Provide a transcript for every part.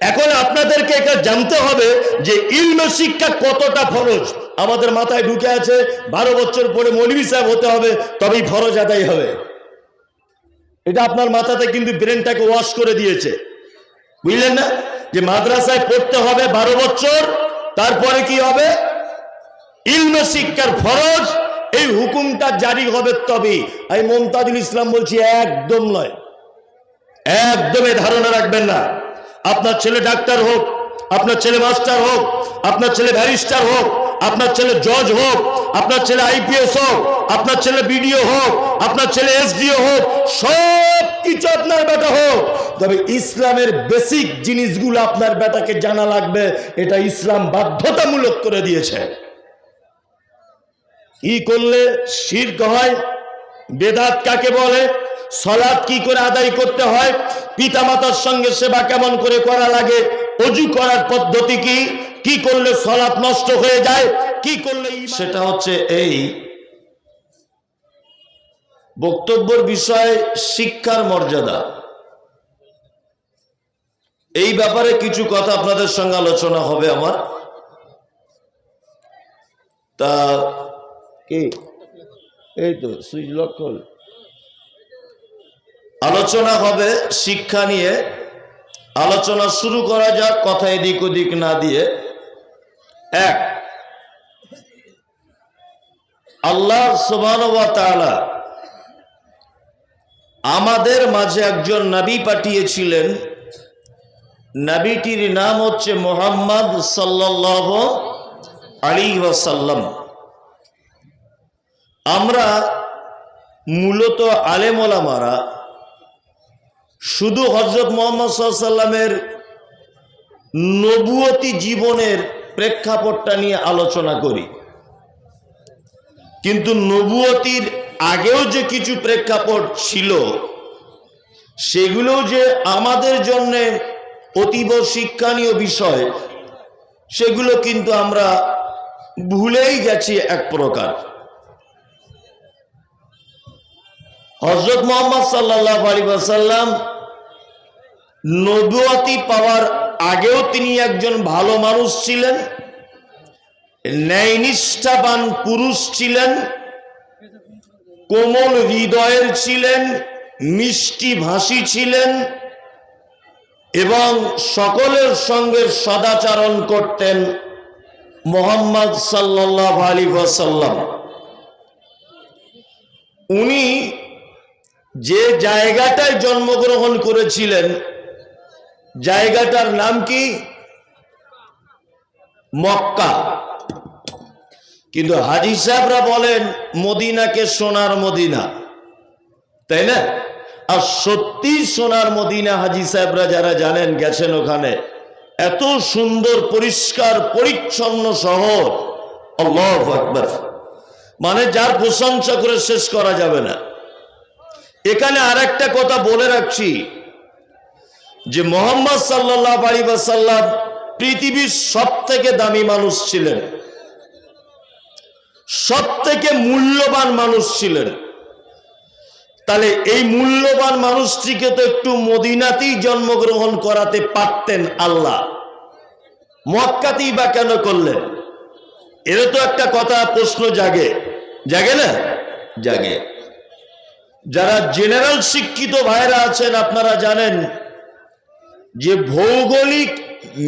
এখন আপনাদেরকে এটা জানতে হবে যে ইলম শিক্ষা কতটা ফরজ? আমাদের মাথায় ঢুকে আছে, বারো বছর পরে মৌলভী সাহেব হতে হবে, তবেই ফরজ আদায় হবে। এটা আপনার মাথাতে কিন্তু ব্রেনটাকে ওয়াশ করে দিয়েছে। বুঝলেন না? যে মাদ্রাসায় পড়তে হবে বারো বছর, তারপরে কি হবে? ইলম শিক্ষার ফরজ, এই হুকুমটা জারি হবে তবেই। আমি মমতাজুল ইসলাম বলছি, একদম নয়। একদমই ধারণা রাখবেন না। আপনার ছেলে ডাক্তার হোক, আপনার ছেলে মাস্টার হোক, আপনার ছেলে ব্যারিস্টার হোক, আপনার ছেলে জজ হোক, আপনার ছেলে আইপিএস হোক, আপনার ছেলে বিডিও হোক, আপনার ছেলে এসডিও হোক সব কিছু আপনার বেটা হোক। তবে ইসলামের বেসিক জিনিসগুলো আপনার বেটাকে জানা লাগবে, এটা ইসলাম বাধ্যতামূলক করে দিয়েছে। কি করলে শির্ক হয়? বেদাত কাকে বলে? সলাদ কি করে আদায় করতে হয়? পিতামাতার সঙ্গে সেবা কেমন করে করা লাগে? অজু করার পদ্ধতি কি? কি করলে সলাৎ নষ্ট হয়ে যায়? কি করলে সেটা হচ্ছে এই বক্তব্যের বিষয় শিক্ষার মর্যাদা। এই ব্যাপারে কিছু কথা আপনাদের সঙ্গে আলোচনা হবে আমার। তা কি? এই তো সুইচ লক করল আলোচনা হবে, শিক্ষা নিয়ে। আলোচনা শুরু করা যাক, কথা এদিক ওদিক না দিয়ে। এক, আল্লাহ সুবান আমাদের মাঝে একজন নবী পাঠিয়েছিলেন। নবীটির নাম হচ্ছে মোহাম্মদ সাল্লাহ আলী ওয়াসাল্লাম। আমরা মূলত আলেমোলামারা শুধু হজরত মোহাম্মদ সাল্লামের নবুয়তি জীবনের প্রেক্ষাপটটা নিয়ে আলোচনা করি। কিন্তু নবুয়তির আগেও যে কিছু প্রেক্ষাপট ছিল সেগুলো যে আমাদের জন্যে অতীব শিক্ষণীয় বিষয়, সেগুলো কিন্তু আমরা ভুলেই গেছি এক প্রকার। হজরত মোহাম্মদ সাল্লাহ আলী সাল্লাম নবুয়াতি পাওয়ার আগেও তিনি একজন ভালো মানুষ ছিলেন, ন্যায়নিষ্ঠাবান পুরুষ ছিলেন, কোমল হৃদয়ের ছিলেন, মিষ্টি ভাষী ছিলেন এবং সকলের সঙ্গে সদাচারণ করতেন মোহাম্মদ সাল্লাহ আলী ওয়াসাল্লাম। উনি যে জায়গাটায় জন্মগ্রহণ করেছিলেন, জায়গাটার নাম কি? মক্কা। কিন্তু হাজি সাহেবরা বলেন, মদিনাকে সোনার মদিনা। তাই না? আর সত্যি সোনার মদিনা হাজি সাহেবরা যারা জানেন, গেছেন ওখানে। এত সুন্দর, পরিষ্কার, পরিচ্ছন্ন শহর। মানে যার প্রশংসা করে শেষ করা যাবে না। এখানে আর একটা কথা বলে রাখছি, যে মোহাম্মদ সাল্লাহ আলী সাল্লাম পৃথিবীর সব থেকে দামি মানুষ ছিলেন সব থেকে মূল্যবান মানুষ ছিলেন। তাহলে এই মূল্যবান মানুষটিকে তো একটু মদিনাতেই জন্মগ্রহণ করাতে পারতেন আল্লাহ। মক্কাতেই বা কেন করলেন? এর তো একটা কথা প্রশ্ন জাগে। জাগে না? জাগে। যারা জেনারেল শিক্ষিত ভাইরা আছেন, আপনারা জানেন যে ভৌগোলিক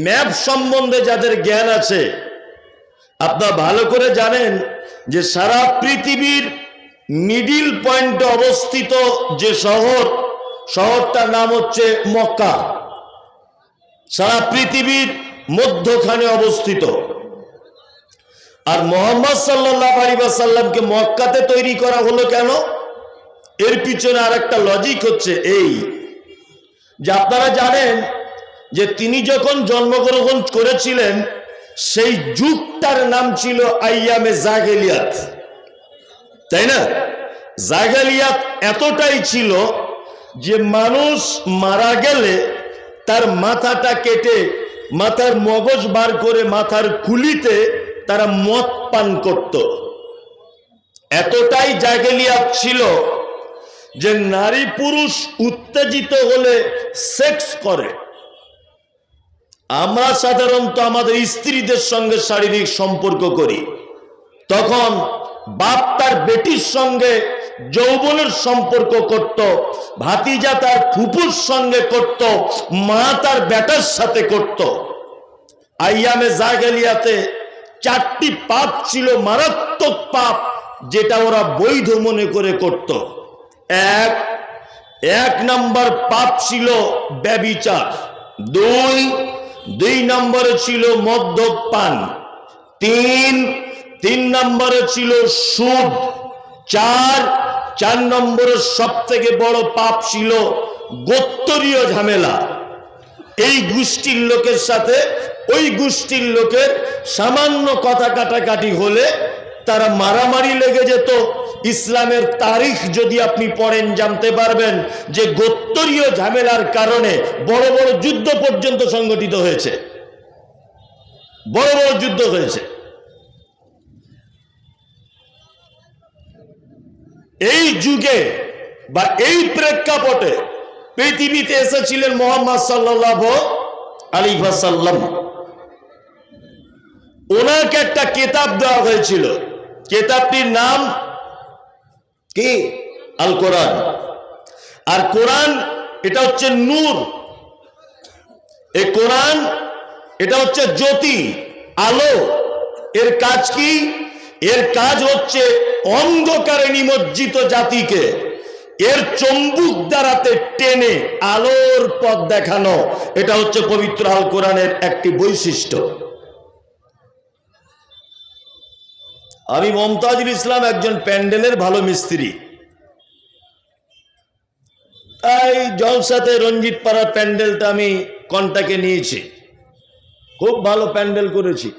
ম্যাপ সম্বন্ধে যাদের জ্ঞান আছে, আপনারা ভালো করে জানেন যে সারা পৃথিবীর মিডিল পয়েন্টে অবস্থিত যে শহর, শহরটার নাম হচ্ছে মক্কা। সারা পৃথিবীর মধ্যখানে অবস্থিত। আর মোহাম্মদ সাল্লাহ আলী সাল্লামকে মক্কাতে তৈরি করা হলো কেন? এর পিছনে আর একটা লজিক হচ্ছে এই, যে আপনারা জানেন যে তিনি যখন জন্মগ্রহণ করেছিলেন, সেই যুগটার নাম ছিল আইয়ামে জাগেলিয়াত। তাই না? জাগেলিয়াত এতটাই ছিল যে মানুষ মারা গেলে তার মাথাটা কেটে, মাথার মগজ বার করে মাথার কুলিতে তারা মদ পান করত। এতটাই জাগেলিয়াত ছিল যে নারী পুরুষ উত্তেজিত হলে সেক্স করে। আমরা সাধারণত আমাদের স্ত্রীদের সঙ্গে শারীরিক সম্পর্ক করি। তখন বাপ তার বেটির সঙ্গে যৌবনের সম্পর্ক করত, ভাতিজা তার ফুপুর সঙ্গে করত, মা তার বেটার সাথে করত। আইয়ামে জাগেলিয়াতে চারটি পাপ ছিল মারাত্মক পাপ, যেটা ওরা বৈধ মনে করে করত। এক এক নম্বর পাপ ছিল ব্যবিচার। দুই দুই নম্বরে ছিল মদ্যপান। তিন তিন নম্বরে ছিল সুদ। চার চার নম্বরের সব থেকে বড় পাপ ছিল গোত্তরীয় ঝামেলা। এই গোষ্ঠীর লোকের সাথে, ওই গোষ্ঠীর লোকের সামান্য কথা কাটাকাটি হলে তারা মারামারি লেগে যেত। ইসলামের তারিখ যদি আপনি পড়েন, জানতে পারবেন যে গোত্তরীয় ঝামেলার কারণে বড় বড় যুদ্ধ পর্যন্ত সংগঠিত হয়েছে। বড় বড় যুদ্ধ হয়েছে। এই যুগে বা এই প্রেক্ষাপটে পৃথিবীতে এসেছিলেন মোহাম্মদ সাল্লাহ আলী সাল্লাম ওনাকে একটা কেতাব দেওয়া হয়েছিল। কেতাবটির নাম কি? আল কোরআন। আর কোরআন, এটা হচ্ছে নূর। এ কোরআন, এটা হচ্ছে জ্যোতি, আলো। এর কাজ কি? এর কাজ হচ্ছে অন্ধকারে নিমজ্জিত জাতিকে এর চম্বুক দ্বারাতে টেনে আলোর পথ দেখানো। এটা হচ্ছে পবিত্র আল কোরআনের একটি বৈশিষ্ট্য। আমি মমতাজুল ইসলাম একজন প্যান্ডেলের ভালো মিস্ত্রি। তাই জলসাতে রঞ্জিত পাড়ার প্যান্ডেলটা আমি কন্টাকে নিয়েছি। খুব ভালো প্যান্ডেল করেছি।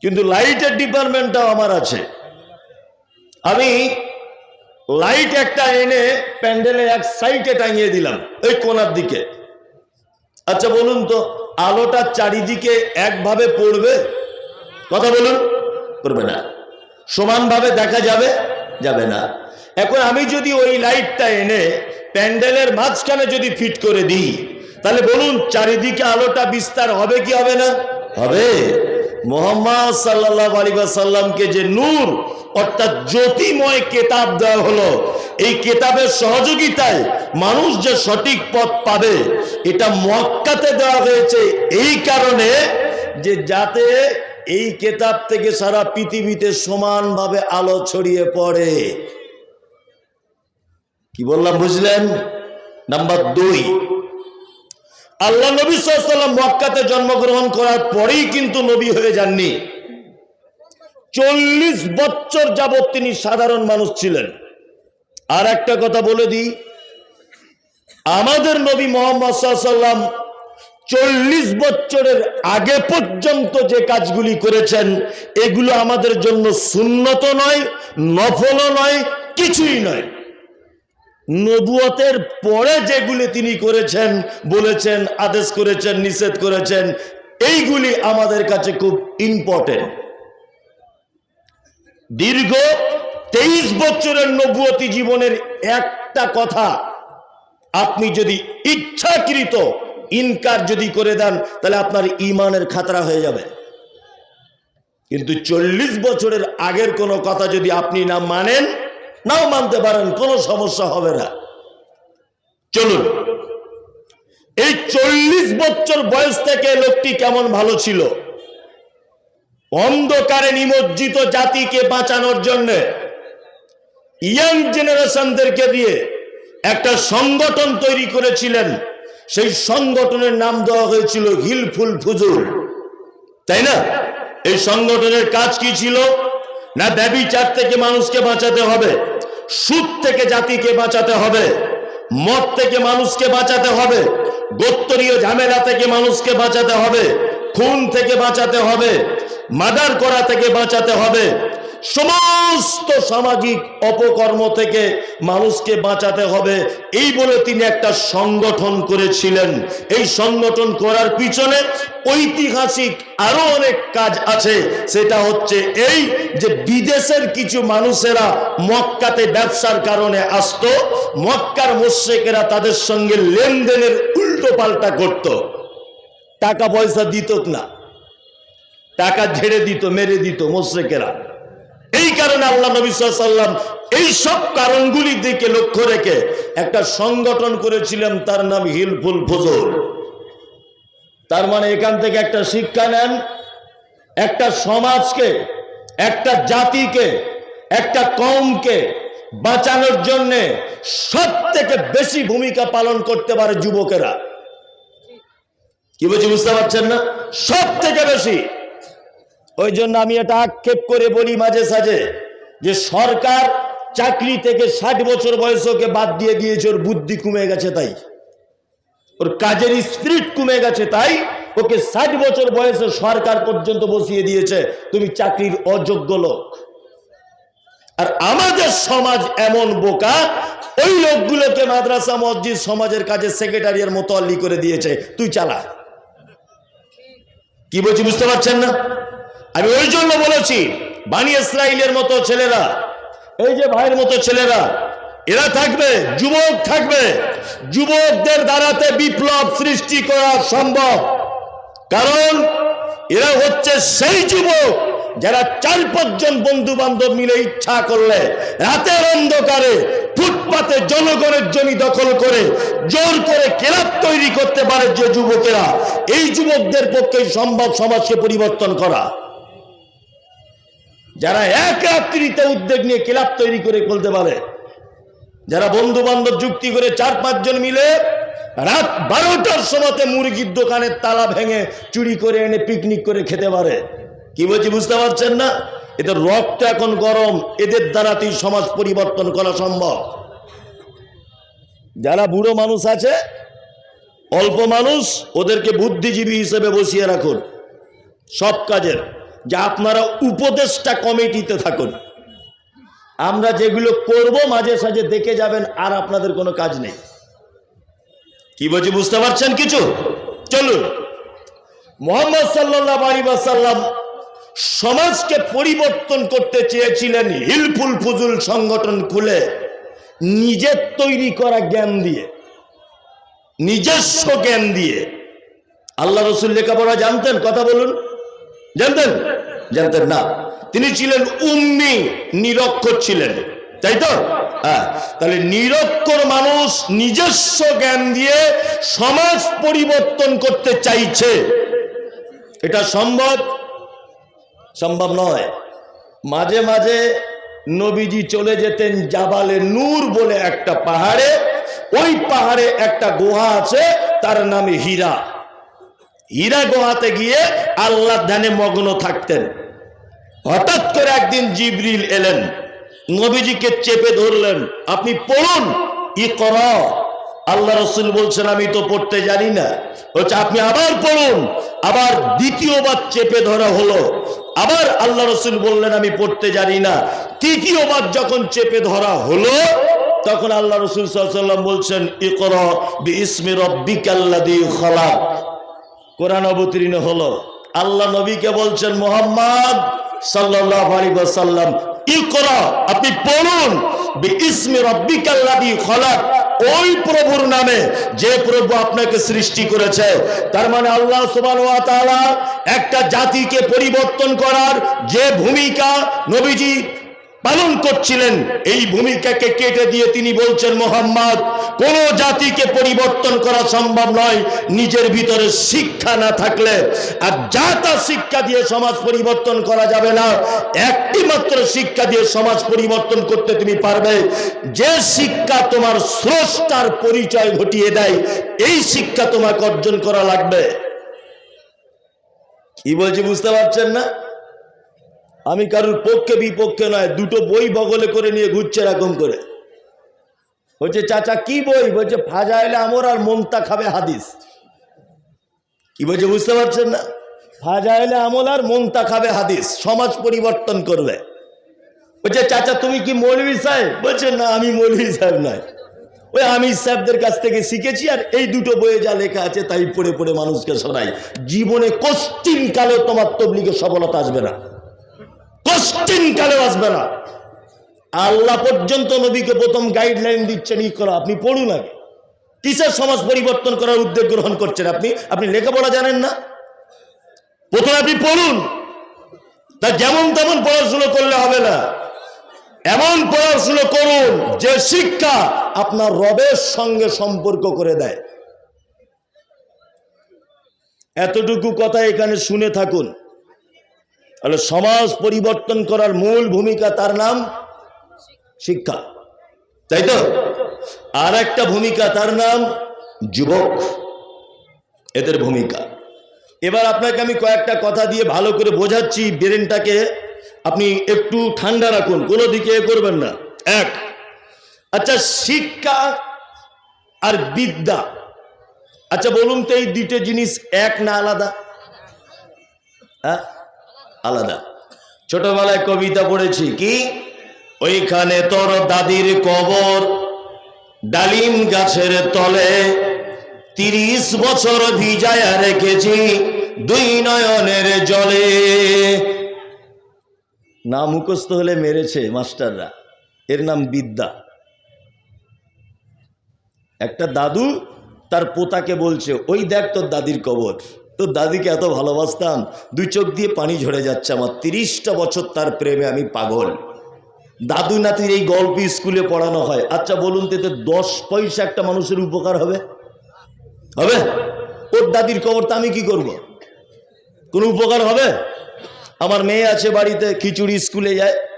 কিন্তু লাইটের ডিপার্টমেন্টটাও আমার আছে। আমি লাইট একটা এনে প্যান্ডেলের এক সাইডে টাঙিয়ে দিলাম ওই কোনার দিকে। আচ্ছা বলুন তো, আলোটা চারিদিকে একভাবে পড়বে? কথা বলুন। করবে না। সমানভাবে দেখা যাবে যাবে না। এখন আমি যদি ওই লাইটটা এনে প্যান্ডেলের মাঝখানে যদি ফিট করে দিই, তাহলে বলুন, চারিদিকে আলোটা বিস্তার হবে কি হবে না? হবে। মোহাম্মদ সাল্লাহ আলী সাল্লামকে যে নূর, অর্থাৎ জ্যোতিময় কেতাব দেওয়া হলো, এই কেতাবের সহযোগিতায় মানুষ যে সঠিক পথ পাবে, এটা মক্কাতে দেওয়া হয়েছে। এই কারণে যে যাতে এই কেতাব থেকে সারা পৃথিবীতে সমানভাবে আলো ছড়িয়ে পড়ে। কি বললাম, বুঝলেন? নাম্বার দুই, আল্লাহ নবী সাল্লাম মক্কাতে জন্মগ্রহণ করার পরেই কিন্তু নবী হয়ে যাননি। চল্লিশ বছর যাবৎ তিনি সাধারণ মানুষ ছিলেন। আর একটা কথা বলে দিই, আমাদের নবী মোহাম্মদ সাল্লাম চল্লিশ বছরের আগে পর্যন্ত যে কাজগুলি করেছেন, এগুলো আমাদের জন্য সুন্নত নয়, নফলও নয়, কিছুই নয়। নবুয়তের পরে যেগুলি তিনি করেছেন, বলেছেন, আদেশ করেছেন, নিষেধ করেছেন, এইগুলি আমাদের কাছে খুব ইম্পর্টেন্ট দীর্ঘ তেইশ বছরের নবুয়তি জীবনের একটা কথা, আপনি যদি ইচ্ছাকৃত ইনকার যদি করে দেন, তাহলে আপনার ইমানের খাতরা হয়ে যাবে। কিন্তু চল্লিশ বছরের আগের কোনো কথা যদি আপনি না মানেন, নাও মানতে পারেন, কোনো সমস্যা হবে না। চলুন। এই চল্লিশ বছর বয়স থেকে লোকটি কেমন ভালো ছিল? অন্ধকারে নিমজ্জিত জাতিকে বাঁচানোর জন্য ইয়াং জেনারেশনদেরকে দিয়ে একটা সংগঠন তৈরি করেছিলেন সেই সংগঠনের নাম দেওয়া হয়েছিল হিলফুল ফুজুর। তাই না? এই সংগঠনের কাজ কি ছিল? না ব্যবিচার থেকে মানুষকে বাঁচাতে হবে, সুদ থেকে জাতিকে বাঁচাতে হবে মত থেকে মানুষকে বাঁচাতে হবে গোত্তরীয় ঝামেলা থেকে মানুষকে বাঁচাতে হবে খুন থেকে বাঁচাতে হবে, মার্ডার করা থেকে বাঁচাতে হবে। সমস্ত সামাজিক অপকর্ম থেকে মানুষকে বাঁচাতে হবে। এই বলে তিনি একটা সংগঠন করেছিলেন। এই সংগঠন করার পিছনে ঐতিহাসিক আরও অনেক কাজ আছে। সেটা হচ্ছে এই যে বিদেশের কিছু মানুষেরা মক্কাতে ব্যবসার কারণে আসতো, মক্কার মোশেকেরা তাদের সঙ্গে লেনদেনের উল্টো পাল্টা করত। টাকা পয়সা দিত না। টাকা ঝেড়ে দিত, মেরে দিত মোশেকেরা। এই কারণে আল্লাহ নবী সাল্লাম এই সব কারণগুলি দিকে লক্ষ্য রেখে একটা সংগঠন করেছিলেন, তার নাম হিলফুল ফজল। তার মানে এখান থেকে একটা শিক্ষা নেন, একটা সমাজকে, একটা জাতিকে, একটা কমকে বাঁচানোর জন্যে সব থেকে বেশি ভূমিকা পালন করতে পারে যুবকেরা। কি বলছি বুঝতে পারছেন না? সব থেকে বেশি। ওই জন্য আমি এটা আক্ষেপ করে বলি মাঝে সাঝে যে সরকার চাকরি থেকে ষাট বছর বয়স ওকে বাদ দিয়ে দিয়েছে, ওর বুদ্ধি কমে গেছে তাই। ওর কাজের স্পিরিট কমে গেছে তাই ওকে ষাট বছর বয়সে সরকার পর্যন্ত বসিয়ে দিয়েছে, তুমি চাকরির অযোগ্য লোক। আর আমাদের সমাজ এমন বোকা, ওই লোকগুলোকে মাদ্রাসা, মসজিদ, সমাজের কাজে সেক্রেটারিয়ার মতো অল্লি করে দিয়েছে। তুই চালা। কি বলছি বুঝতে পারছেন না? আমি ওই জন্য বলেছি, বানি ইসরায়েলের মতো ছেলেরা, এই যে ভাইয়ের মতো ছেলেরা, এরা থাকবে, যুবক থাকবে, যুবকদের দ্বারাতে বিপ্লব সৃষ্টি করা সম্ভব। কারণ এরা হচ্ছে সেই যুবক যারা চার পাঁচজন বন্ধু বান্ধব মিলে ইচ্ছা করলে, রাতের অন্ধকারে ফুটপাতে জনগণের জমি দখল করে জোর করে ক্লাব তৈরি করতে পারে যে যুবকেরা, এই যুবকদের পক্ষে সম্ভব সমাজকে পরিবর্তন করা। যারা এক রাত্রিতে উদ্যোগ নিয়ে ক্লাব তৈরি করে খুলতে পারে, যারা বন্ধু বান্ধব যুক্তি করে চার পাঁচজন মিলে রাত বারোটার সময়তে মুরগির দোকানের তালা ভেঙে চুরি করে এনে পিকনিক করে খেতে পারে। কি বলছি বুঝতে পারছেন না? এদের রক্ত এখন গরম, এদের দ্বারাতেই সমাজ পরিবর্তন করা সম্ভব। যারা বুড়ো মানুষ আছে, অল্প মানুষ, ওদেরকে বুদ্ধিজীবী হিসেবে বসিয়ে রাখুন। সব কাজের, যে আপনারা উপদেষ্টা কমিটিতে থাকুন। আমরা যেগুলো করব, মাঝে সাঝে দেখে যাবেন, আর আপনাদের কোনো কাজ নেই। কি বলছি, বুঝতে পারছেন কিছু? চলুন। মোহাম্মদ সাল্লাহ আলী সাল্লাম সমাজকে পরিবর্তন করতে চেয়েছিলেন হিলফুল ফুজুল সংগঠন খুলে। নিজের তৈরি করা জ্ঞান দিয়ে, নিজস্ব জ্ঞান দিয়ে। আল্লাহ রসুল লেখাপড়া জানতেন? কথা বলুন। জানতেন? জানতেন না। তিনি ছিলেন উম্মি, নিরক্ষর ছিলেন। তাই তো? হ্যাঁ। তাহলে নিরক্ষর মানুষ নিজস্ব জ্ঞান দিয়ে সমাজ পরিবর্তন করতে চাইছে। এটা সম্ভব? সম্ভব নয়। মাঝে মাঝে নবীজি চলে যেতেন জাবালে নূর বলে একটা পাহাড়ে। ওই পাহাড়ে একটা গুহা আছে, তার নামে হীরা। হীরা গুহাতে গিয়ে আল্লাহ ধ্যানে মগ্ন থাকতেন। হঠাৎ করে একদিন জিবরিল এলেন। নবীজিকে চেপে ধরলেন, আপনি পড়ুন, ই কর। আল্লাহ রসুল বলছেন, আমি তো পড়তে জানি না। হচ্ছে আপনি আবার পড়ুন। আবার দ্বিতীয়বার চেপে ধরা হলো। আবার আল্লাহ রসুল বললেন, আমি পড়তে জানি না। তৃতীয়বার যখন চেপে ধরা হলো, তখন আল্লাহ রসুল সাল্লাম বলছেন ই কর ইসমি কোরআন অবতীর্ণ হলো। আল্লাহ নবীকে বলছেন, মোহাম্মদ সাল্লাম ইকরা, আপনি পড়ুন ওই প্রভুর নামে যে প্রভু আপনাকে সৃষ্টি করেছে, তার মানে আল্লাহ তাআলা একটা জাতিকে পরিবর্তন করার যে ভূমিকা নবীজি পালন করছিলেন। এই ভূমিকাকে কেটে দিয়ে তিনি বলছেন, মোহাম্মদ, কোন জাতিকে পরিবর্তন করা সম্ভব নয়। নিজের ভিতরে শিক্ষা না থাকলে আর যা তা শিক্ষা দিয়ে সমাজ পরিবর্তন করা যাবে না, একটি মাত্র শিক্ষা দিয়ে সমাজ পরিবর্তন করতে তুমি পারবে। যে শিক্ষা তোমার স্রষ্টার পরিচয় ঘটিয়ে দেয়, এই শিক্ষা তোমাকে অর্জন করা লাগবে। কি বলছি, বুঝতে পারছেন না? আমি কারোর পক্ষে বিপক্ষে নয়, দুটো বই বগলে করে নিয়ে ঘুরছে এরকম করে। বলছে, চাচা, কি বই? বলছে ফাজা এলে আমর আর মমতা খাবে হাদিস। কি বলছে, বুঝতে পারছেন না? ফাজা এলে আমল আর মমতা খাবে হাদিস, সমাজ পরিবর্তন করবে। বলছে, চাচা, তুমি কি মৌলভী সাহেব? বলছে, না, আমি মৌলভী সাহেব নয়। ওই আমি সাহেবদের কাছ থেকে শিখেছি, আর এই দুটো বইয়ে যা লেখা আছে, তাই পড়ে পড়ে মানুষকে শোনাই। জীবনে কষ্টিন কালে তোমার তবলিগে সফলতা আসবে না। কষ্টিন কালে আসবে না। আল্লাহ পর্যন্ত নবীকে প্রথম গাইডলাইন দিচ্ছেন, ই করা, আপনি পড়ুন আগে। কিসের সমাজ পরিবর্তন করার উদ্যোগ গ্রহণ করছেন আপনি? আপনি লেখাপড়া জানেন না? প্রথমে আপনি পড়ুন। তা যেমন তেমন পড়াশুনো করলে হবে না। এমন পড়াশুনো করুন যে শিক্ষা আপনার রবের সঙ্গে সম্পর্ক করে দেয়। এতটুকু কথা এখানে শুনে থাকুন। তাহলে সমাজ পরিবর্তন করার মূল ভূমিকা তার নাম? শিক্ষা। তাই তো? আর একটা ভূমিকা তার নাম যুবক। এদের ভূমিকা। এবার আপনাকে আমি কয়েকটা কথা দিয়ে ভালো করে বোঝাচ্ছি ব্রেনটাকে। আপনি একটু ঠান্ডা রাখুন, কোনো দিকে করবেন না। এক। আচ্ছা শিক্ষা আর বিদ্যা। আচ্ছা বলুন তো এই দুটো জিনিস এক না আলাদা? হ্যাঁ? আলাদা। ছোটবেলায় কবিতা পড়েছি, কি? ওইখানে তোর দাদির কবর, ডালিম গাছের তলে তিরিশ বছর ভিজায়া রেখেছি দুই নয়নের জলে। না মুখস্থ হলে মেরেছে মাস্টাররা, এর নাম বিদ্যা। একটা দাদু তার পোতাকে বলছে, ওই দেখ তোর দাদির কবর। তোর দাদিকে এত ভালোবাসতাম, দুই চোখ দিয়ে পানি ঝরে যাচ্ছে আমার। তিরিশটা বছর তার প্রেমে আমি পাগল। দাদু নাতির এই গল্প স্কুলে পড়ানো হয়। আচ্ছা বলুন তো, এতে দশ পয়সা একটা মানুষের উপকার হবে? হবে? ওর দাদির কবরটা আমি কি করব। কোনো উপকার হবে? আমার মেয়ে আছে বাড়িতে, খিচুড়ি স্কুলে যায়।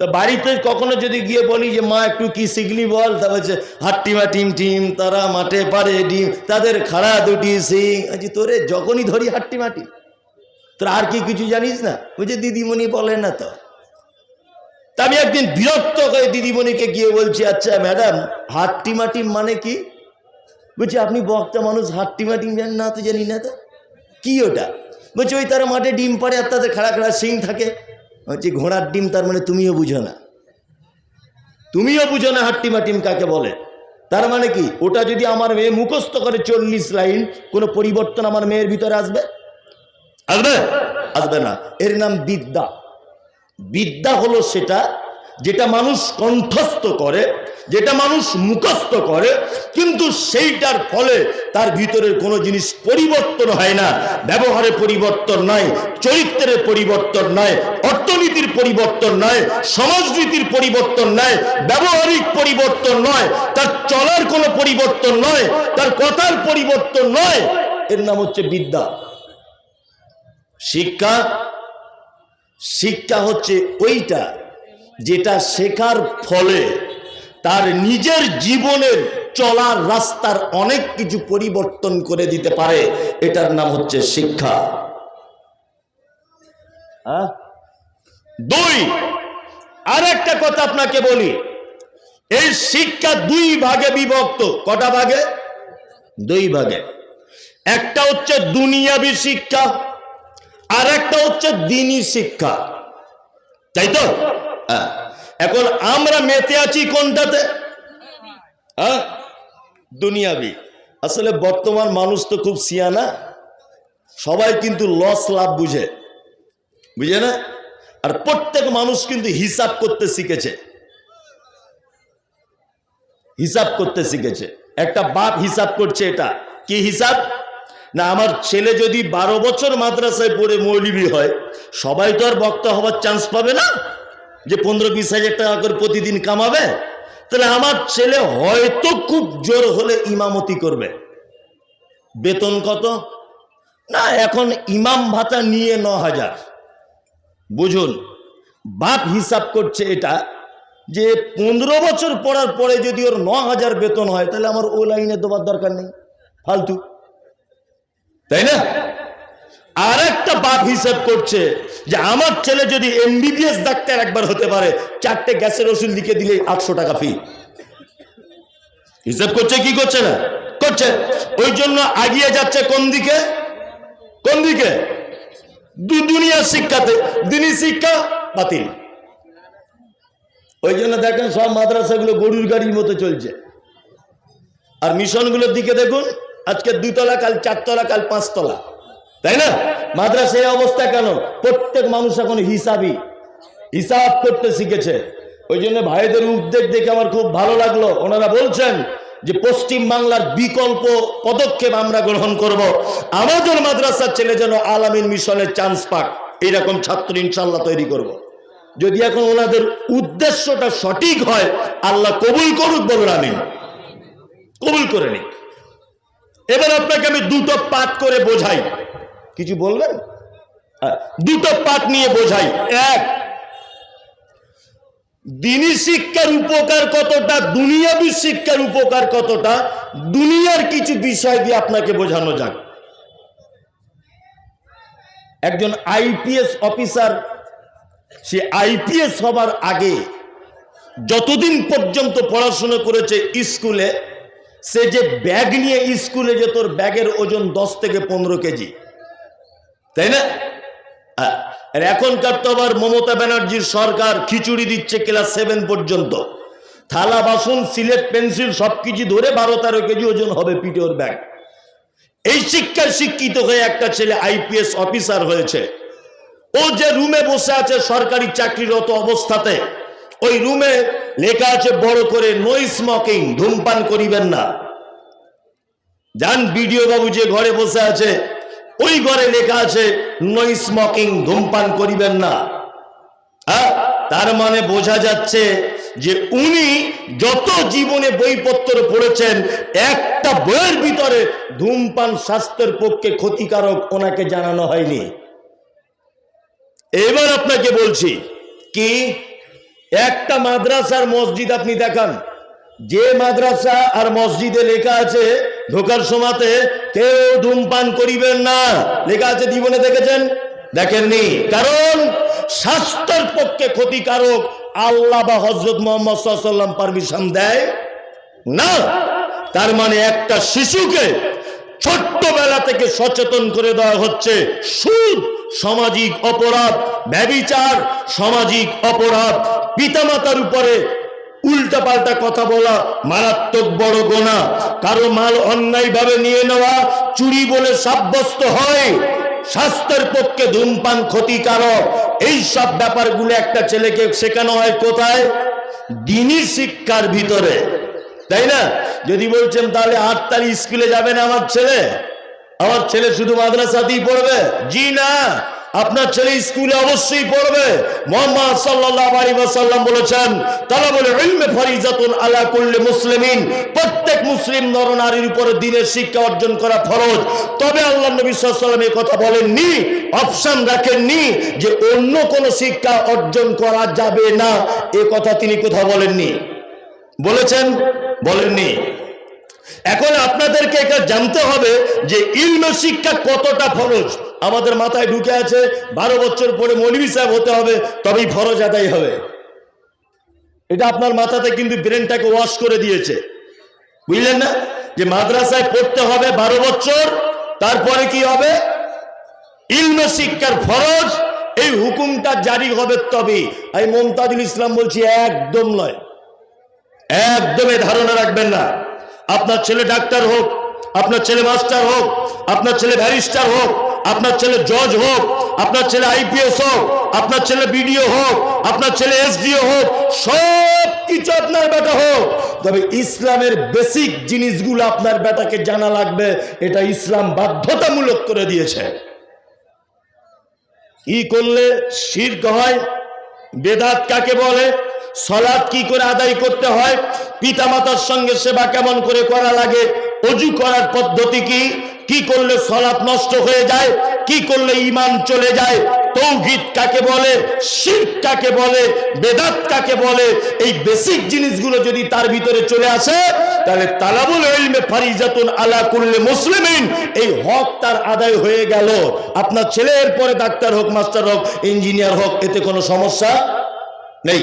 তা বাড়িতে কখনো যদি গিয়ে বলি যে, মা, একটু কি শিখলি বল? তা বলছে হাট্টিমা টিম টিম, তারা মাঠে পারে ডিম, তাদের খাড়া দুটি সিং আছি তোরে যখনই ধরি হাট্টিমা টিম, তোর আর কি কিছু জানিস না? বলছে, দিদিমণি বলে না তো। তা আমি একদিন বিরক্ত হয়ে দিদিমণিকে গিয়ে বলছি আচ্ছা ম্যাডাম হাট্টিমাটিম মানে কি? বলছি, আপনি বক্তা মানুষ হাট্টিমাটিম জানেন না, তো জানি না তো। কি ওটা? বলছি, ওই তারা মাঠে ডিম পাড়ে আর তাদের খাড়া খাড়া সিং থাকে। বলছি ঘোড়ার ডিম, তার মানে তুমিও বুঝো না। তুমিও বুঝো না হাট্টিমাটিম কাকে বলে। তার মানে কি? ওটা যদি আমার মেয়ে মুখস্থ করে চল্লিশ লাইন, কোনো পরিবর্তন আমার মেয়ের ভিতরে আসবে? আসবে? আসবে না। এর নাম বিদ্যা। বিদ্যা হলো সেটা যেটা মানুষ কণ্ঠস্থ করে যেটা মানুষ মুখস্থ করে, কিন্তু সেইটার ফলে তার ভিতরের কোনো জিনিস পরিবর্তন হয় না। ব্যবহারে পরিবর্তন নয় চরিত্রের পরিবর্তন নয় অর্থনীতির পরিবর্তন নয় সমাজনীতির পরিবর্তন নয় ব্যবহারিক পরিবর্তন নয়, তার চলার কোনো পরিবর্তন নয়, তার কথার পরিবর্তন নয়। এর নাম হচ্ছে বিদ্যা। শিক্ষা শিক্ষা হচ্ছে ওইটা যেটা শেখার ফলে তার নিজের জীবনের চলার রাস্তার অনেক কিছু পরিবর্তন করে দিতে পারে। এটার নাম হচ্ছে শিক্ষা। হ্যাঁ? দুই আর একটা কথা আপনাকে বলি। এই শিক্ষা দুই ভাগে বিভক্ত। কটা ভাগে? দুই ভাগে। একটা হচ্ছে দুনিয়াবি শিক্ষা আর একটা হচ্ছে দিনী শিক্ষা। তাই তো? হ্যাঁ। এখন আমরা মেতে আছি কোনটাতে? হ্যাঁ? দুনিয়াবি। আসলে বর্তমান মানুষ তো খুব সিয়ানা। সবাই কিন্তু লস লাভ বুঝে। বুঝে না? আর প্রত্যেক মানুষ কিন্তু হিসাব করতে শিখেছে। হিসাব করতে শিখেছে। একটা বাপ হিসাব করছে এটা। কি হিসাব? না, আমার ছেলে যদি বারো বছর মাদ্রাসায় পড়ে মৌলিবি হয়, সবাই তো আর বক্তা হওয়ার চান্স পাবে না? যে পনেরো বিশ হাজার টাকা করে প্রতিদিন কামাবে, তাহলে আমার ছেলে হয়তো খুব জোর হলে ইমামতি করবে। বেতন কত? না, এখন ইমাম ভাতা নিয়ে ন হাজার। বুঝুন, বাপ হিসাব করছে এটা, যে পনেরো বছর পড়ার পরে যদি ওর ন হাজার বেতন হয়, তাহলে আমার ও লাইনে দেওয়ার দরকার নেই, ফালতু। তাই না? আর একটা বাপ হিসেব করছে যে আমার ছেলে যদি এমবিবিএস ডাক্তার একবার হতে পারে, চারটে গ্যাসের ওষুধ লিখে দিলে আটশো টাকা ফি হিসেব করছে কি করছে না? করছে। ওই জন্য আগিয়ে যাচ্ছে কোন দিকে? কোন দিকে? দু দুনিয়ার শিক্ষাতে। দিনী শিক্ষা বাতিল। ওই জন্য দেখেন সব মাদ্রাসাগুলো গরুর গাড়ির মতো চলছে। আর মিশনগুলোর দিকে দেখুন, আজকে দুতলা কাল চারতলা কাল পাঁচতলা তাই না? মাদ্রাসা এই অবস্থা কেন? প্রত্যেক মানুষ এখন হিসাবই হিসাব করতে শিখেছে। ওই জন্য ভাইদের উদ্বেগ দেখে আমার খুব ভালো লাগল। ওনারা বলছেন যে, পশ্চিম বাংলার বিকল্প পদক্ষেপ আমরা গ্রহণ করব। আমাদের মাদ্রাসার ছেলে যেন আলামিন মিশনের চান্স পাক। এরকম ছাত্র ইনশাল্লাহ তৈরি করব। যদি এখন ওনাদের উদ্দেশ্যটা সঠিক হয়, আল্লাহ কবুল করুক বলুন আমি কবুল করে নিক। এবার আপনাকে আমি দুটো পাঠ করে বোঝাই। কিছু বলবেন? দুটো পাঠ নিয়ে বোঝাই। এক, দিনী শিক্ষার উপকার কতটা, দুনিয়াবী শিক্ষার উপকার কতটা, দুনিয়ার কিছু বিষয় দিয়ে আপনাকে বোঝানো যাক। একজন আইপিএস অফিসার, সে আইপিএস হবার আগে যতদিন পর্যন্ত পড়াশোনা করেছে স্কুলে, সে যে ব্যাগ নিয়ে স্কুলে যে তোর ব্যাগের ওজন দশ থেকে পনেরো কেজি। তাই না? আর এখনকার তো আবার মমতা ব্যানার্জির সরকার খিচুড়ি দিচ্ছে ক্লাস সেভেন পর্যন্ত। থালা, বাসন, সিলেট পেন্সিল সবকিছু ধরে বারো তেরো কেজি ওজন হবে পিটোর ব্যাগ। এই শিক্ষায় শিক্ষিত হয়ে একটা ছেলে আইপিএস অফিসার হয়েছে। ও যে রুমে বসে আছে সরকারি চাকরিরত অবস্থাতে, ওই রুমে লেখা আছে, বড় করে নো স্মোকিং ধূমপান করিবেন না। যান বিডিও বাবু যে ঘরে বসে আছে ওই ঘরে লেখা আছে নো স্মোকিং ধূমপান করিবেন না। হ্যাঁ? তার মানে বোঝা যাচ্ছে যে উনি যত জীবনে বইপত্র পড়েছেন, একটা বইয়ের ভিতরে ধূমপান স্বাস্থ্যের পক্ষে ক্ষতিকারক ওনাকে জানানো হয়নি। এবার আপনাকে বলছি, কি? একটা মাদ্রাসার মসজিদ আপনি দেখান। যে মাদ্রাসা আর মসজিদে লেখা আছে ঢোকার সময়তে কেউ ধূমপান করিবেন না। লেখা আছে, জীবনে দেখেছেন? দেখেননি। কারণ স্বাস্থ্যের পক্ষে ক্ষতিকারক আল্লাহ বা হজরত মোহাম্মদ পারমিশন দেয় না। তার মানে একটা শিশুকে ছোট্টবেলা থেকে সচেতন করে দেওয়া হচ্ছে। সুদ, সামাজিক অপরাধ, ব্যবিচার, সামাজিক অপরাধ, পিতামাতার উপরে উল্টাপাল্টা কথা বলা মারাত্মক বড় গোনা। কারও মাল অন্যায়ভাবে নিয়ে নেওয়া চুরি বলে সাব্যস্ত হয়, স্বাস্থ্যের পক্ষে ধূমপান ক্ষতিকারক। এই সব ব্যাপারগুলো একটা ছেলেকে শেখানো হয় কোথায়? দিনই শিক্ষার ভিতরে। তাই না? যদি বলছেন, তাহলে আট তারিখ স্কুলে যাবে না আমার ছেলে? আমার ছেলে শুধু মাদ্রাসাতেই পড়বে? জি না। আপনার ছেলে স্কুলে অবশ্যই পড়বে। মোহাম্মদ সাল্লাল্লাহু আলাইহি ওয়াসাল্লাম বলেছেন, তালাবুল ইলমে ফরিজাতুন আলা কুল্লি মুসলিমিন। প্রত্যেক মুসলিম নরনারীর উপরে দিনের শিক্ষা অর্জন করা ফরজ। তবে আল্লাহ নবী সাল্লাল্লাহু আলাইহি ওয়াসাল্লাম এই কথা বলেননি, অপশন রাখেননি যে অন্য কোনো শিক্ষা অর্জন করা যাবে না। এ কথা তিনি কোথাও বলেননি। বলেছেন? বলেননি। এখন আপনাদেরকে এটা জানতে হবে যে ইলম শিক্ষা কতটা ফরজ। আমাদের মাথায় ঢুকে আছে, বারো বছর পরে মৌলভী সাহেব হতে হবে, তবেই ফরজ আদায় হবে। এটা আপনার মাথাতে কিন্তু ব্রেনটাকে ওয়াশ করে দিয়েছে। বুঝলেন না? যে মাদ্রাসায় পড়তে হবে বারো বছর, তারপরে কি হবে? ইলম শিক্ষার ফরজ, এই হুকুমটা জারি হবে তবে আমি মমতাজুল ইসলাম বলছি, একদম নয়। একদমই ধারণা রাখবেন না। আপনার ছেলে ডাক্তার হোক, আপনার ছেলে মাস্টার হোক, আপনার ছেলে ব্যারিস্টার হোক আপনার ছেলে জজ হোক, আপনার ছেলে আইপিএস হোক, আপনার ছেলে বিডিও হোক, আপনার ছেলে এসডিও হোক সব কিছু আপনার বেটা হোক। তবে ইসলামের বেসিক জিনিসগুলো আপনার বেটাকে জানা লাগবে, এটা ইসলাম বাধ্যতামূলক করে দিয়েছে। কি করলে শির্ক হয়, বেদাত কাকে বলে সলাদ কি করে আদায় করতে হয়, পিতামাতার সঙ্গে সেবা কেমন করে করা লাগে, অজু করার পদ্ধতি কি কি করলে সলাৎ নষ্ট হয়ে যায়? কি করলে ইমান চলে যায়? তৌহিদ কাকে বলে? শির্ক কাকে বলে? বেদাত কাকে বলে? এই বেসিক জিনিসগুলো যদি তার ভিতরে চলে আসে, তাহলে তালাবুল ইলমে ফারিজাতুন আলা কুল্লি মুসলিমিন, এই হক তার আদায় হয়ে গেল। আপনার ছেলের পরে ডাক্তার হোক, মাস্টার হোক, ইঞ্জিনিয়ার হোক, এতে কোনো সমস্যা নেই।